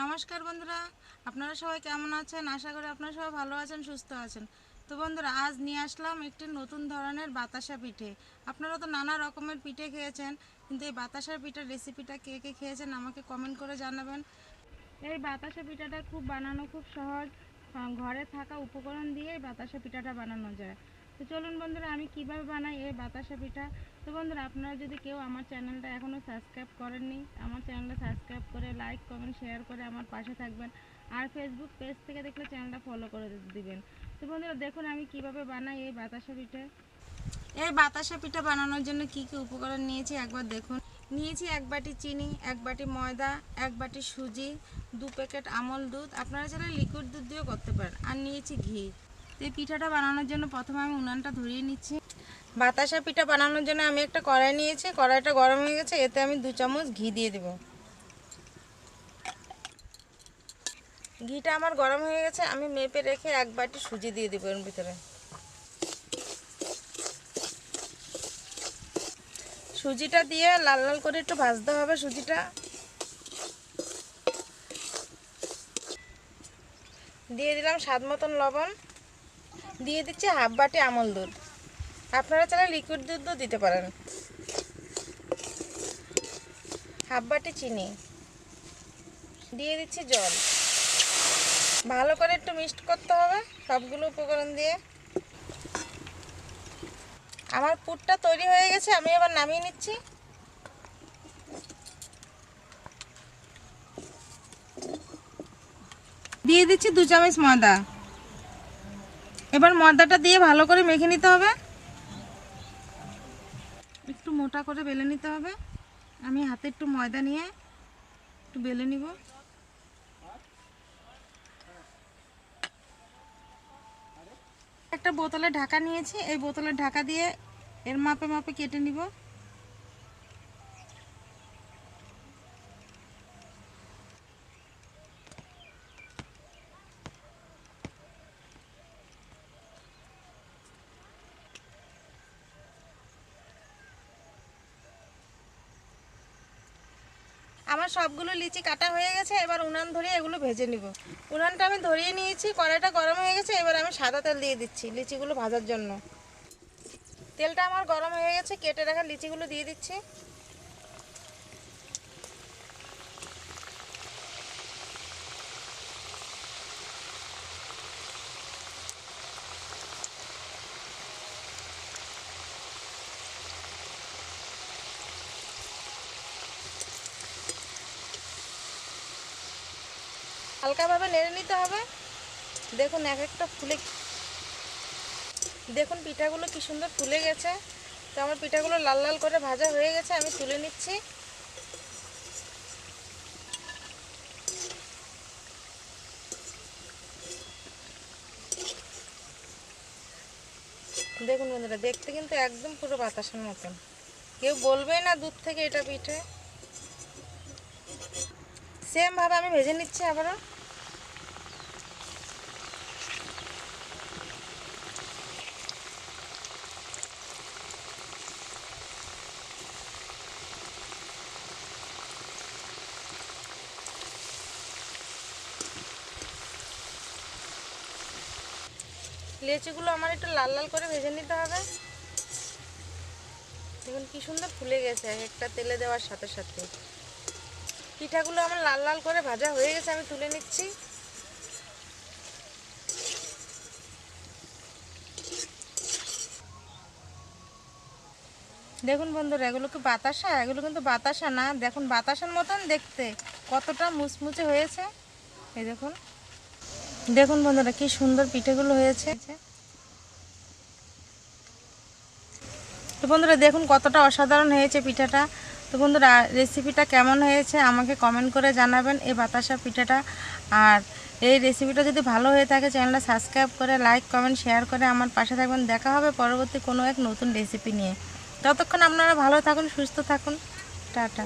নমস্কার বন্ধুরা, আপনারা সবাই কেমন আছেন? আশা করি আপনারা সবাই ভালো আছেন, সুস্থ আছেন। তো বন্ধুরা, আজ নিয়ে আসলাম একটি নতুন ধরনের বাতাসা পিঠে। আপনারা তো নানা রকমের পিঠে খেয়েছেন, কিন্তু এই বাতাসার পিঠার রেসিপিটা কে কে খেয়েছেন আমাকে কমেন্ট করে জানাবেন। এই বাতাসা পিঠাটা খুব বানানো খুব সহজ। ঘরে থাকা উপকরণ দিয়ে এই বাতাসা পিঠাটা বানানো যায়। তো চলুন বন্ধুরা, আমি কীভাবে বানাই এই বাতাসা পিঠা? তো বন্ধুরা, আপনারা যদি কেউ আমার চ্যানেলটা এখনও সাবস্ক্রাইব করেননি, আমার চ্যানেলটা সাবস্ক্রাইব করে লাইক, কমেন্ট, শেয়ার করে আমার পাশে থাকবেন। আর ফেসবুক পেজ থেকে দেখলে চ্যানেলটা ফলো করে দিবেন। তো বন্ধুরা, দেখুন আমি কীভাবে বানাই এই বাতাসা পিঠে। এই বাতাসা পিঠা বানানোর জন্য কি কি উপকরণ নিয়েছি একবার দেখুন। নিয়েছি এক বাটি চিনি, এক বাটি ময়দা, এক বাটি সুজি, দু প্যাকেট আমল দুধ। আপনারা চাইলে লিকুইড দুধ দিয়েও করতে পারেন। আর নিয়েছি ঘি। তো পিঠাটা বানানোর জন্য প্রথমে আমি উনানটা ধরিয়ে নিচ্ছি। বাতাসা পিঠা বানানোর জন্য আমি একটা কড়াই নিয়েছি, কড়াইটা গরম হয়ে গেছে, এতে আমি দু চামচ ঘি দিয়ে দেব। ঘিটা আমার গরম হয়ে গেছে, আমি মেপে রেখে এক বাটি সুজি দিয়ে দেবো এর ভিতরে। সুজিটা দিয়ে লাল লাল করে একটু ভাজতে হবে সুজিটা। দিয়ে দিলাম স্বাদ মতন লবণ। দিয়ে দিচ্ছি হাফ বাটি আমল দুধ। আপনারা চাইলে লিকুইড দুধও দিতে পারেন। হাফ বাটি চিনি। দিয়ে দিচ্ছি জল। ভালো করে একটু মিক্সড করতে হবে সবগুলো উপকরণ দিয়ে। আমার পুরটা তৈরি হয়ে গেছে, আমি এবার নামিয়ে নিচ্ছি। দিয়ে দিচ্ছি দু চামচ ময়দা। এবার ময়দাটা দিয়ে ভালো করে মেখে নিতে হবে। একটু মোটা করে বেলে নিতে হবে। আমি হাতে একটু ময়দা নিয়ে একটু বেলে নিব। একটা বোতলে ঢাকা নিয়েছি। এই বোতলে ঢাকা দিয়ে এর মাপে মাপে কেটে নিব। আমার সবগুলো লিচি কাটা হয়ে গেছে, এবার উনান ধরিয়ে এগুলো ভেজে নিব। উনানটা আমি ধরিয়ে নিয়েছি, কড়াইটা গরম হয়ে গেছে, এবার আমি সাদা তেল দিয়ে দিচ্ছি লিচিগুলো ভাজার জন্য। তেলটা আমার গরম হয়ে গেছে, কেটে রাখা লিচিগুলো দিয়ে দিচ্ছি। হালকাভাবে নেড়ে নিতে হবে। দেখুন, এক একটা ফুলে দেখুন, পিঠাগুলো কি সুন্দর ফুলে গেছে। তো আমার পিঠাগুলো লাল লাল করে ভাজা হয়ে গেছে, আমি তুলে নিচ্ছি। দেখুন বন্ধুরা, দেখতে কিন্তু একদম পুরো বাতাসের মতন। কেউ বলবে না দুধ থেকে এটা পিঠে। সেম ভাবে আমি ভেজে নিচ্ছি আবারও। লেচিগুলো আমার একটু লাল লাল করে ভেজে নিতে হবে। দেখুন কি সুন্দর ফুলে গেছে একটা তেলে দেওয়ার সাথে সাথে। পিঠাগুলো আমার লাল লাল করে ভাজা হয়ে গেছে, আমি তুলে নিচ্ছি। দেখুন বন্ধুরা, এগুলো কি বাতাসা? এগুলো কিন্তু বাতাসা না। দেখুন বাতাসার মতন দেখতে। কতটা মুচমুচে হয়েছে। এই দেখুন। দেখুন বন্ধুরা, কি সুন্দর পিঠেগুলো হয়েছে। তো বন্ধুরা, দেখুন কতটা অসাধারণ হয়েছে পিঠাটা। তো বন্ধুরা রেসিপিটা কেমন হয়েছে আমাকে কমেন্ট করে জানাবেন এই বাতাসা পিঠাটা। আর এই রেসিপিটা যদি ভালো হয়ে থাকে চ্যানেলটা সাবস্ক্রাইব করে লাইক কমেন্ট শেয়ার করে আমার পাশে থাকবেন। দেখা হবে পরবর্তী কোনো এক নতুন রেসিপি নিয়ে। ততক্ষণ আপনারা ভালো থাকুন, সুস্থ থাকুন। টাটা।